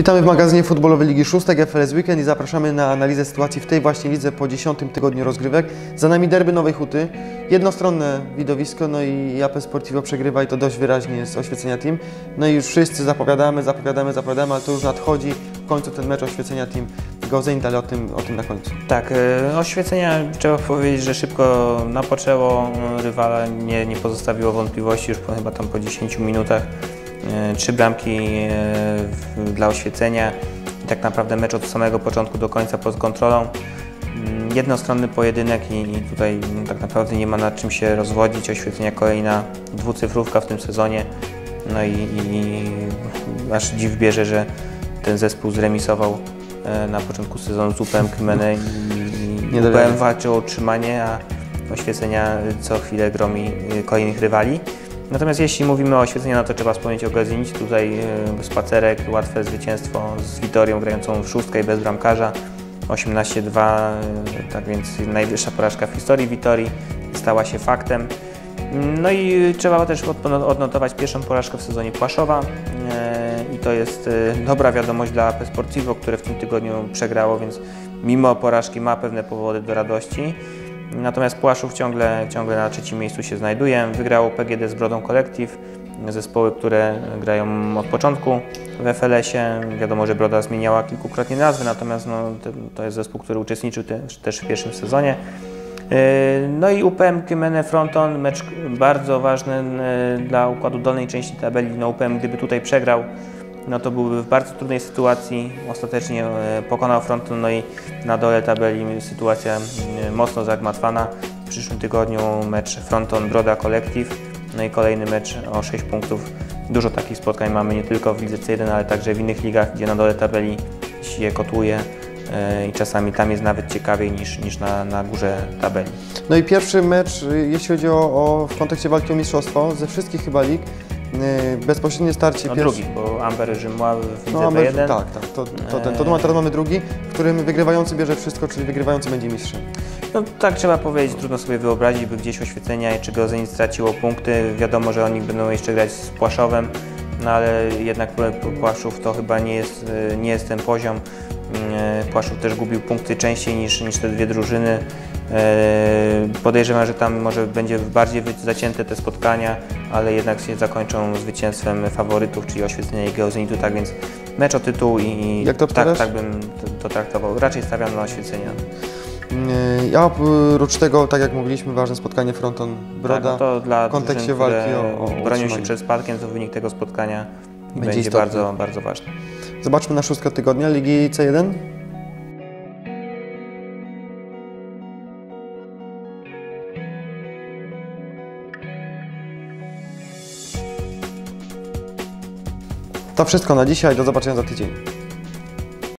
Witamy w magazynie futbolowej Ligi Szóstek FLS Weekend i zapraszamy na analizę sytuacji w tej właśnie lidze po 10 tygodniu rozgrywek. Za nami derby Nowej Huty, jednostronne widowisko, no i AP Sportivo przegrywa i to dość wyraźnie z oświecenia team. No i już wszyscy zapowiadamy, zapowiadamy, zapowiadamy, ale to już nadchodzi w końcu ten mecz oświecenia team Gozenit, ale o tym, o tym na końcu. Tak, e, oświecenia trzeba powiedzieć, że szybko napoczęło rywala, nie, nie pozostawiło wątpliwości już po, chyba tam po 10 minutach. E, Trzy bramki e, dla oświecenia i tak naprawdę mecz od samego początku do końca pod kontrolą. Mm, Jednostronny pojedynek i, tutaj mm, tak naprawdę nie ma nad czym się rozwodzić. Oświecenia kolejna dwucyfrówka w tym sezonie. No i, i aż dziw bierze, że ten zespół zremisował e, na początku sezonu z UPM Kymene i, i. UPM walczy o utrzymanie, a oświecenia co chwilę gromi e, kolejnych rywali. Natomiast jeśli mówimy o oświeceniu, no to trzeba wspomnieć o Gazinić. Tutaj e, spacerek, łatwe zwycięstwo z Witorią grającą w szóstkę i bez bramkarza. 18-2, e, tak więc najwyższa porażka w historii Witorii stała się faktem. No i trzeba też odno- odnotować pierwszą porażkę w sezonie Płaszowa e, i to jest e, dobra wiadomość dla AP Sportivo, które w tym tygodniu przegrało, więc mimo porażki ma pewne powody do radości. Natomiast Płaszów ciągle, ciągle na trzecim miejscu się znajduje. Wygrało PGD z Brodą Collective, zespoły, które grają od początku w FLS-ie. Wiadomo, że Broda zmieniała kilkukrotnie nazwy, natomiast no, to, jest zespół, który uczestniczył też, też w pierwszym sezonie. Yy, No i UPM Kymene Fronton, mecz bardzo ważny yy, dla układu dolnej części tabeli. No UPM gdyby tutaj przegrał, no to byłby w bardzo trudnej sytuacji. Ostatecznie yy, pokonał Fronton, no i na dole tabeli sytuacja mocno zagmatwana. W przyszłym tygodniu mecz Fronton Broda Collective, no i kolejny mecz o 6 punktów. Dużo takich spotkań mamy nie tylko w lidze C1, ale także w innych ligach, gdzie na dole tabeli się kotłuje yy, i czasami tam jest nawet ciekawiej niż, niż na, na górze tabeli. No i pierwszy mecz, y, jeśli chodzi o, o w kontekście walki o mistrzostwo, ze wszystkich chyba lig, bezpośrednie starcie No pierwszy- drugi, bo Amber Rzymła w No, mamy, B1. tak, tak. To, to, ten, to numer teraz mamy drugi, w którym wygrywający bierze wszystko, czyli wygrywający będzie mistrzem. No tak trzeba powiedzieć, trudno sobie wyobrazić, by gdzieś oświecenia czy Gozenit straciło punkty. Wiadomo, że oni będą jeszcze grać z Płaszowem, no ale jednak Płaszów to chyba nie jest, e, nie jest ten poziom. E, Płaszów też gubił punkty częściej niż, niż te dwie drużyny. E, Podejrzewam, że tam może będzie bardziej zacięte te spotkania, ale jednak się zakończą zwycięstwem faworytów, czyli oświecenia i Geozenitu, tak więc mecz o tytuł i Jak to tak, tak bym to, to traktował. Raczej stawiam na oświecenia. Y, Ja oprócz tego, tak jak mówiliśmy, ważne spotkanie Fronton Broda. Tak, no to dla w kontekście drużyn, walki o- o bronią się przed spadkiem, to wynik tego spotkania Będzie będzie, bardzo, bardzo ważny. Zobaczmy na szóstkę tygodnia Ligi C1. To wszystko na dzisiaj, do zobaczenia za tydzień.